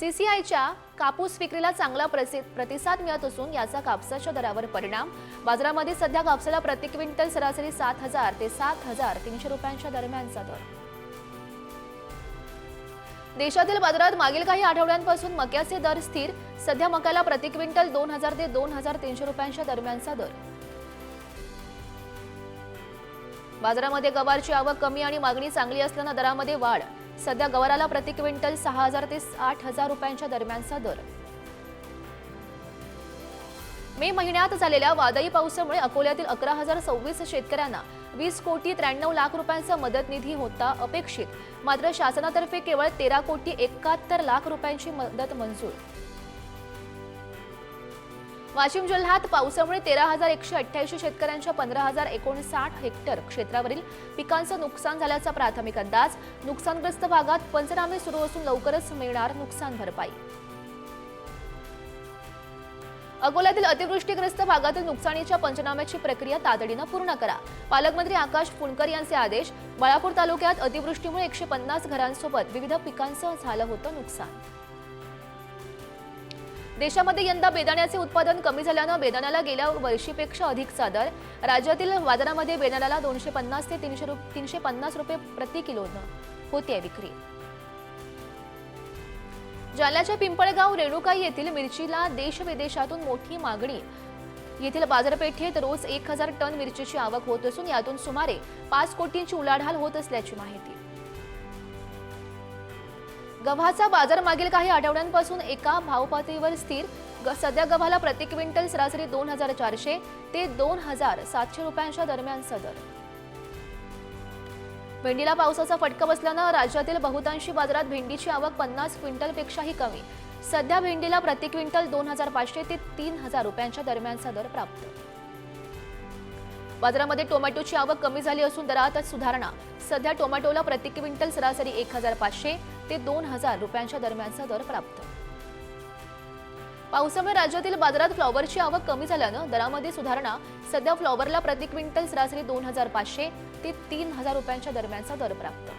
सीसीआयच्या कापूस विक्रीला चांगला प्रसि- प्रतिसाद मिळत असून याचा कापसाच्या दरावर परिणाम. बाजारामध्ये सध्या कापसाला प्रति क्विंटल सरासरी सात हजार ते सात हजार तीनशे रुपयांच्या दरम्यानचा दर. देशातील बाजारात मागील काही आठवड्यांपासून मक्याचे दर स्थिर. सध्या मक्याला प्रति क्विंटल दोन हजार ते दोन हजार तीनशे रुपयांच्या दरम्यानचा दर. बाजारामध्ये गवारची आवक कमी आणि मागणी चांगली असल्यानं दरामध्ये वाढ. सध्या गवाराला प्रति क्विंटल सहा हजार ते आठ हजार रुपयांच्या दरम्यानचा दर. मे महिन्यात झालेल्या वादळी पावसामुळे अकोल्यातील अकरा हजार सव्वीस शेतकऱ्यांना वीस कोटी त्र्याण्णव लाख रुपयांचा मदत निधी होता अपेक्षित. मात्र शासनातर्फे केवळ तेरा कोटी एकाहत्तर लाख रुपयांची मदत मंजूर. वाशिम जिल्ह्यात पावसामुळे तेरा हजार एकशे अठ्ठ्याऐंशी शेतकऱ्यांच्या पंधरा हजार एकोणसाठ हेक्टर क्षेत्रावरील पिकांचं नुकसान झाल्याचा प्राथमिक अंदाज. नुकसानग्रस्त भागात पंचनामे सुरू असून लवकरच मिळणार नुकसान भरपाई. अकोल्यातील अतिवृष्टीग्रस्त भागातील नुकसानीच्या पंचनाम्याची प्रक्रिया तातडीनं पूर्ण करा. पालकमंत्री आकाश फुंडकर यांचे आदेश. बाळापूर तालुक्यात अतिवृष्टीमुळे एकशे पन्नास घरांसोबत विविध पिकांचं झालं होतं नुकसान. देशामध्ये यंदा बेदाण्याचे उत्पादन कमी झाल्यानं बेदाण्याला गेल्या वर्षीपेक्षा अधिकचा दर राज्यातील बाजारामध्ये बेदाण्याला दोनशे पन्नास ते तीनशे रु तीनशे पन्नास रुपये प्रति किलोनं होते विक्री. जालन्याच्या पिंपळगाव रेणुकाई येथील मिरचीला देश विदेशातून मोठी मागणी. येथील बाजारपेठेत रोज एक हजार टन मिरचीची आवक होत असून यातून सुमारे पाच कोटींची उलाढाल होत असल्याची माहिती. गव्हाचा बाजार मागील काही आठवड्यांपासून एका भावपातळीवर स्थिर. ग- सध्या गव्हाला प्रति क्विंटल सरासरी दोन हजार चारशे ते दोन हजार सातशे रुपयांच्या दरम्यानचा दर भेंडीला पावसाचा फटका बसल्यानं राज्यातील बहुतांशी बाजारात भेंडीची आवक पन्नास क्विंटलपेक्षाही कमी. सध्या भेंडीला प्रति क्विंटल दोन हजार पाचशे ते तीन हजार रुपयांच्या दरम्यानचा दर प्राप्त. बाजारामध्ये टोमॅटोची आवक कमी झाली असून दरातच सुधारणा. सध्या टोमॅटोला प्रति क्विंटल सरासरी एक हजार पाचशे ते दोन हजार रुपयांच्या दरम्यानचा दर प्राप्त. पावसामुळे राज्यातील बाजारात फ्लॉवरची आवक कमी झाल्यानं दरामध्ये सुधारणा सध्या फ्लॉवरला प्रति क्विंटल सरासरी दोन हजार पाचशे ते तीन हजार रुपयांच्या दरम्यानचा दर प्राप्त.